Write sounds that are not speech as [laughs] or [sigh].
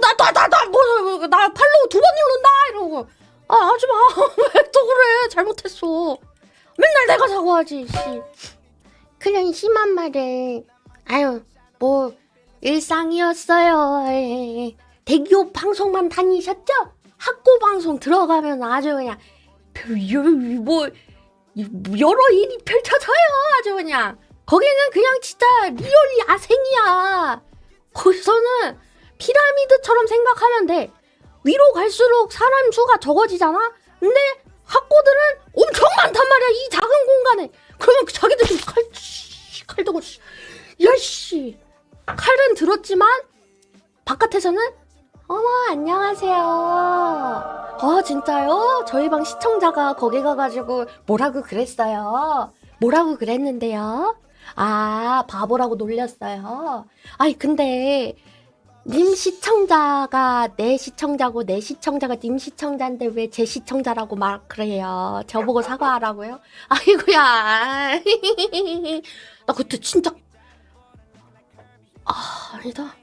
나나나나뭐나 팔로우 두 번 누른다 이러고 아 하지 마. [laughs] 왜 또 그래? 잘못했어. 맨날 내가 사과하지. 씨. 그냥 심한 말에 아유 뭐 일상이었어요. 예. 대기업 방송만 다니셨죠? 학고 방송 들어가면 아주 그냥 별- 뭐 여러 일이 펼쳐져요. 아주 그냥 거기는 그냥 진짜 리얼 야생이야. 거기서는 피라미드처럼 생각하면 돼. 위로 갈수록 사람 수가 적어지잖아. 근데 학고들은 엄청 많단 말이야. 이 작은 공간에. 그러면 자기들끼리 칼, 씨, 칼 들고 씨, 야씨 칼은 들었지만 바깥에서는 어머 안녕하세요. 아 진짜요? 저희 방 시청자가 거기 가가지고 뭐라고 그랬어요? 뭐라고 그랬는데요? 아 바보라고 놀렸어요. 아니 근데 님 시청자가 내 시청자고 내 시청자가 님 시청자인데 왜 제 시청자라고 말 그래요? 저보고 사과하라고요? [laughs] 아이고야. [laughs] 나 그때 진짜 아 아니다.